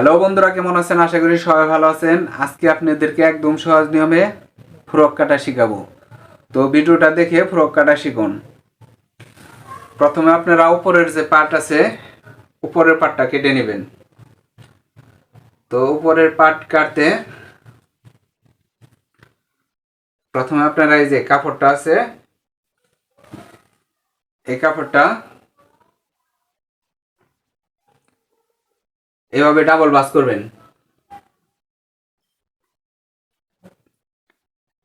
Hello বন্ধুরা, কেমন আছেন? আশা করি সবাই ভালো আছেন। আজকে আপনাদেরকে একদম সহজ নিয়মে ফ্রক কাটা শিখাবো। তো ভিডিওটা দেখে ফ্রক কাটা শিখুন। প্রথমে আপনারা উপরের যে পার্ট আছে, উপরের পার্টটা কেটে নেবেন। তো উপরের পার্ট কাটতে প্রথমে আপনারা এই যে কাপড়টা আছে, এই কাপড়টা এভাবে ডাবল বাস করবেন।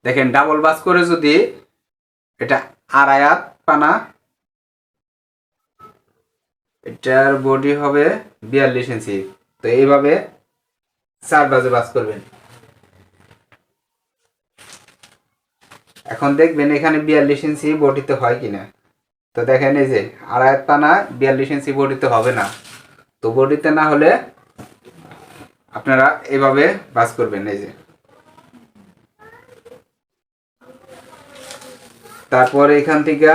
দেখেন ডাবল বাস করে যদি এটা আড়ায়াত পানা, এটার বডি হবে বিয়াল্লিশ ইঞ্চি। তো এইভাবে চার বাজে বাস করবেন। এখন দেখবেন এখানে বিয়াল্লিশ ইঞ্চি বডিতে হয় কিনা। তো দেখেন এই যে আড়ায়াত পানা বিয়াল্লিশ ইঞ্চি বডিতে হবে না। তো বডিতে না হলে আপনারা এভাবে বাস করবেন, এই যে। তারপর এখান থেকে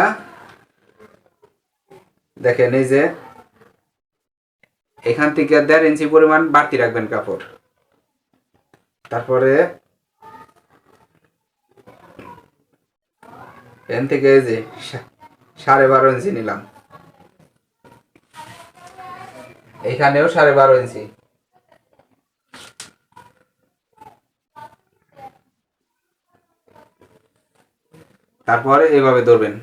দেখেন, এই যে, এখান থেকে দেড় ইঞ্চি পরিমাণ বাড়তি রাখবেন কাপড়। তারপরে এখান থেকে, এই যে সাড়ে বারো ইঞ্চি নিলাম। এখানেও সাড়ে বারো ইঞ্চি। তারপরে এভাবে ধরবেন।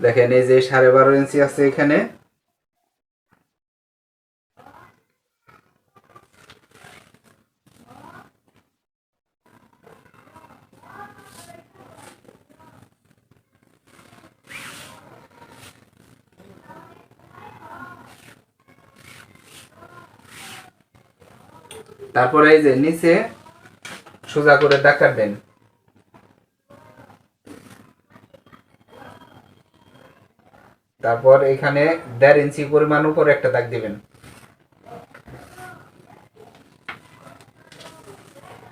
দেখেন, এই যে সাড়ে বারো ইঞ্চি আছে এখানে। তারপরে এই যে নিচে সোজা করে দাগ কাটবেন তারপর এখানে দেড় ইঞ্চি পরিমাণ উপরে একটা দাগ দিবেন।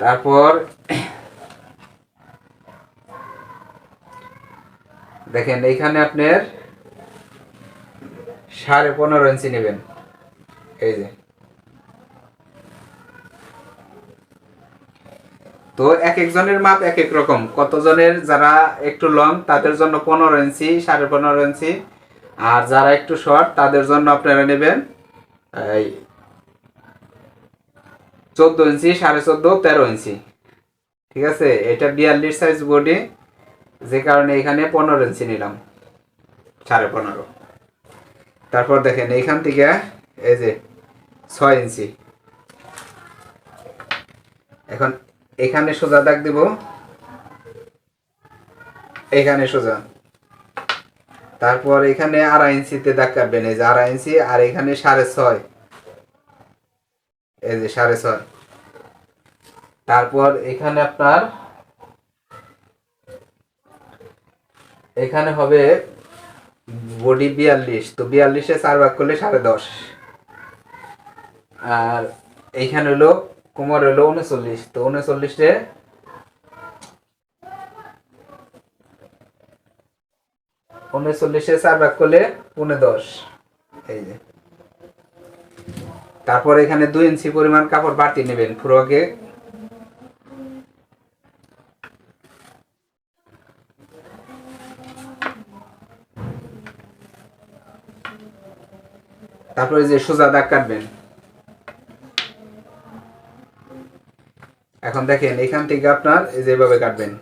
তারপর দেখেন এইখানে আপনার সাড়ে পনেরো ইঞ্চি নেবেন। এই যে। তো এক একজনের মাপ এক এক রকম। কতজনের যারা একটু লং, তাদের জন্য পনেরো ইঞ্চি সাড়ে পনেরো ইঞ্চি আর যারা একটু শর্ট তাদের জন্য আপনারা নেবেন, এই, চোদ্দ ইঞ্চি সাড়ে চোদ্দ, তেরো ইঞ্চি ঠিক আছে? এটা বিয়াল্লিশ সাইজ বডি যে কারণে এখানে পনেরো ইঞ্চি নিলাম, সাড়ে পনেরো। তারপর দেখেন, এইখান থেকে, এই যে, ছয় ইঞ্চি এখন এখানে সোজা দাগ দিব। এখানে সোজা। তারপর এখানে আড়াই ইঞ্চিতে দাগ কাটবেন, এই যে আড়াই ইঞ্চি, আর এখানে সাড়ে ছয়। এই যে সাড়ে ছয়। তারপর এখানে আপনার, এখানে হবে বডি বিয়াল্লিশ। তো বিয়াল্লিশে চার ভাগ করলে সাড়ে দশ। আর এইখানে হলো কোমর হলো উনচল্লিশ তো উনচল্লিশে উনচল্লিশে চার ভাগ করলে পুনে দশ। এই যে। তারপর এখানে দুই ইঞ্চি পরিমাণ কাপড় বাড়তি নেবেন ফ্রকে তারপরে যে সোজা দাগ কাটবেন। এখন দেখেন, এখান থেকে আপনার এই যে এভাবে কাটবেন।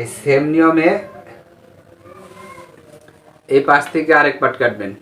এই সেম নিয়মে এই পাশ থেকে আরেক পাট কাটবেন।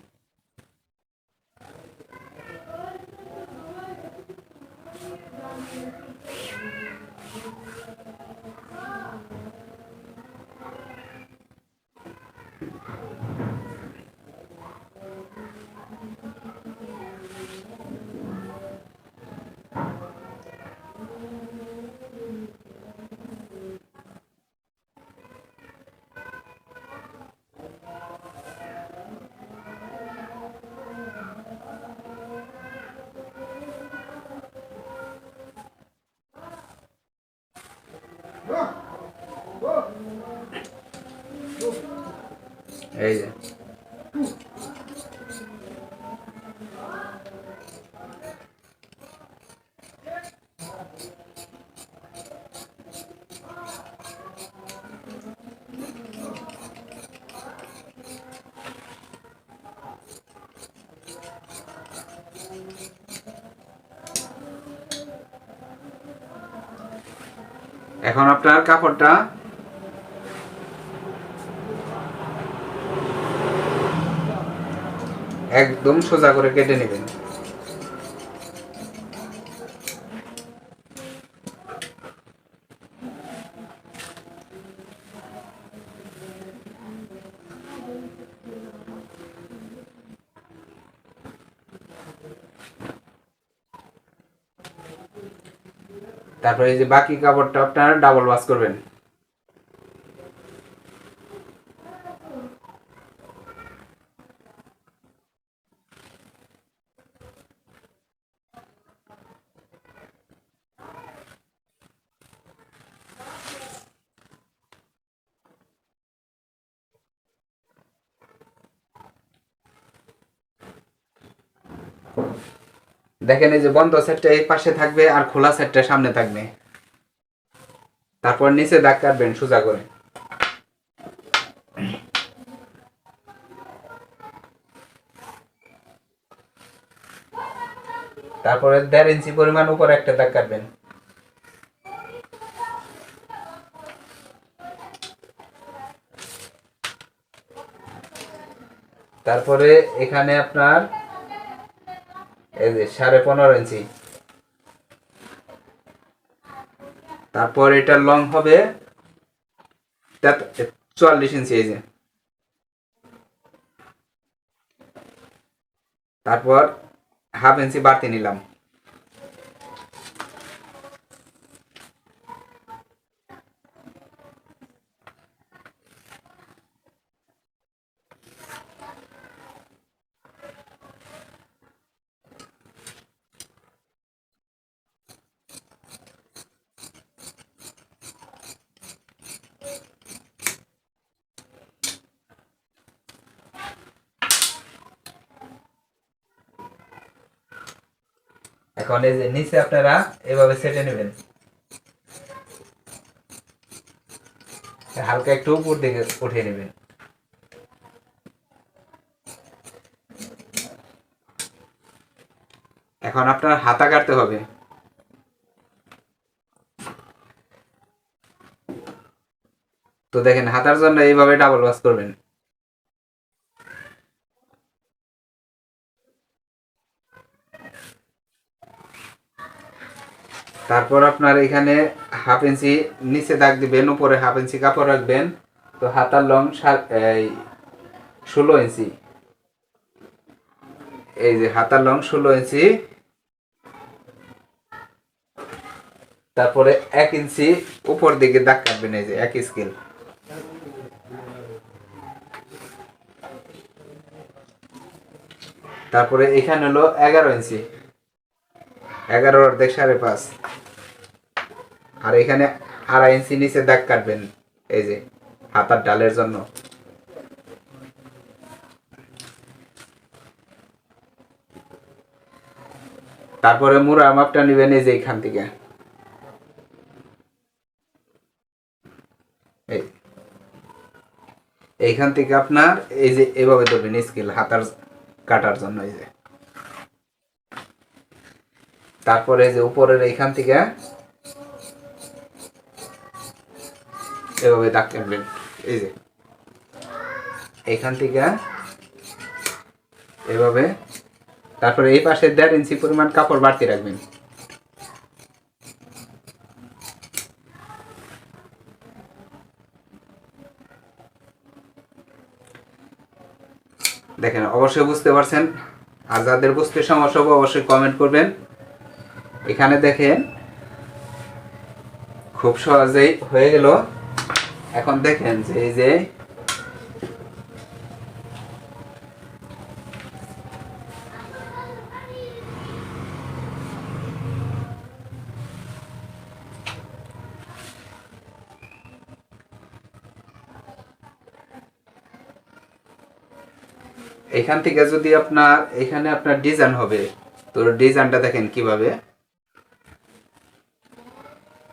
এই যে। এখন আপনার কাপড়টা একদম সোজা করে কেটে নেবেন। তারপরে এই যে বাকি কাপড়টা আপনারা ডাবল ওয়াশ করবেন। দেখেন এই যে বন্ধ সেটটা এই পাশে থাকবে আর খোলা সেটটা সামনে থাকবে। তারপর নিচে দাগ কাটবেন সোজা করে। তারপরে দেড় ইঞ্চি পরিমাণ উপর একটা দাগ কাটবেন। তারপরে এখানে আপনার এই যে সাড়ে পনেরো ইঞ্চি। তারপর এটা লং হবে চুয়াল্লিশ ইঞ্চি এই যে। তারপর হাফ ইঞ্চি বাড়তি নিলাম। এখন এই যে নিচে আপনারা এভাবে সেটে নেবেন। হালকা একটু উপর দিকে উঠিয়ে নেবেন। এখন আপনার হাতা কাটতে হবে। তো দেখেন, হাতার জন্য এইভাবে ডাবল ওয়াশ করবেন। তারপর আপনার এখানে হাফ ইঞ্চি নিচে দাগ দিবেন, উপরে হাফ ইঞ্চি কাপড় রাখবেন। তো হাতার লং ষোলো ইঞ্চি এই যে হাতার লং ষোলো ইঞ্চি তারপরে এক ইঞ্চি উপর দিকে দাগ কাটবেন, এই যে এক স্কেল তারপরে এখানে হলো এগারো ইঞ্চি এগারো অর্ধেক সাড়ে পাঁচ। আর এখানে আড়াই ইঞ্চি নিচে দাগ কাটবেন, এই যে হাতার ডালের জন্য। তারপরে মুড়া মাপটা নেবেন এই যে এইখান থেকে। এইখান থেকে আপনার এই যে এভাবে ধরবেন স্কেল, হাতার কাটার জন্য এই যে। তারপরে এই যে উপরের এইখান থেকে এভাবে দাগ কাটবেন এই যে। এখান থেকে এভাবে, তারপরে এই পাশে দেড় ইঞ্চি পরিমাণ কাপড় বাড়তি রাখবেন। দেখেন, অবশ্যই বুঝতে পারছেন। আর যাদের বুঝতে সমস্যা হবে, অবশ্যই কমেন্ট করবেন। এখানে দেখেন, খুব সহজেই হয়ে গেল। এখন দেখেন যে এই যে এখান থেকে যদি আপনার, এখানে আপনার ডিজাইন হবে, তো ডিজাইনটা দেখেন কীভাবে?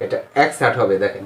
এটা এক সাট হবে, দেখেন।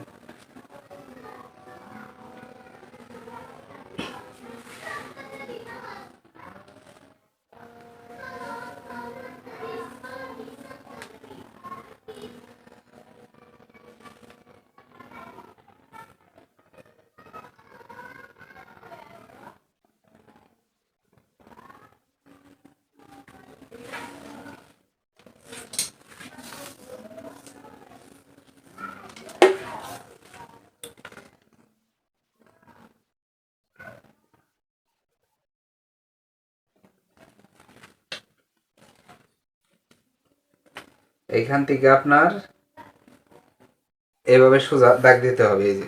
এইখান থেকে আপনার এভাবে সোজা দাগ দিতে হবে এই যে।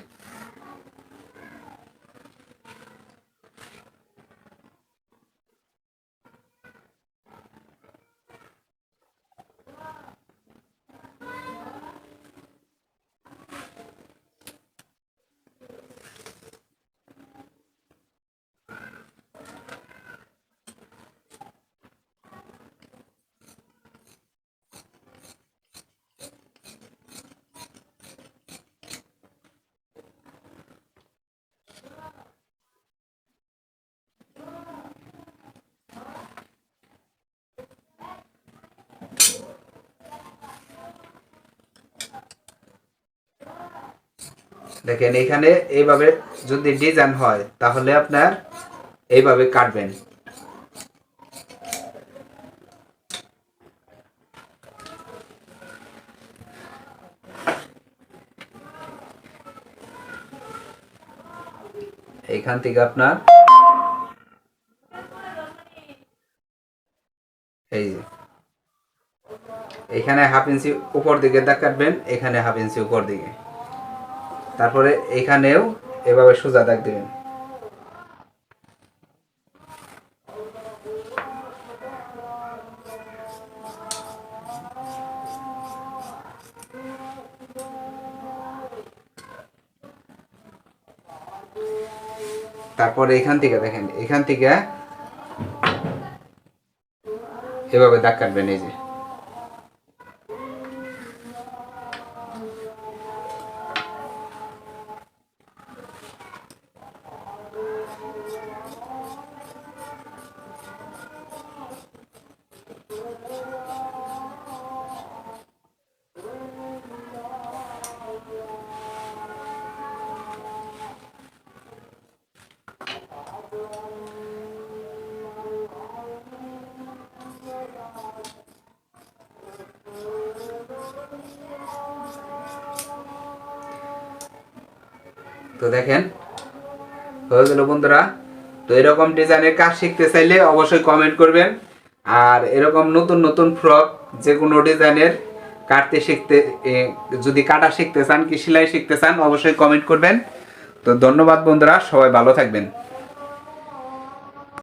দেখেন, এখানে এইভাবে যদি ডিজাইন হয়, তাহলে আপনার এইভাবে কাটবেন। এইখান থেকে আপনার এই যে, এখানে হাফ ইঞ্চি উপর দিকে দাগ কাটবেন এখানে হাফ ইঞ্চি উপর দিকে। তারপরে এখানেও এভাবে সোজা দাগ দিবেন। তারপরে এখান থেকে দেখেন, এখান থেকে এভাবে দাগ কাটবেন, এই যে। তো দেখেন। হয়ে গেল বন্ধুরা। তো এরকম ডিজাইনের কাজ শিখতে চাইলে অবশ্যই কমেন্ট করবেন। আর এরকম নতুন নতুন ফ্রক যে কোনো ডিজাইনের কাটতে শিখতে যদি কাটা শিখতে চান, কি সেলাই শিখতে চান, অবশ্যই কমেন্ট করবেন। তো ধন্যবাদ বন্ধুরা, সবাই ভালো থাকবেন।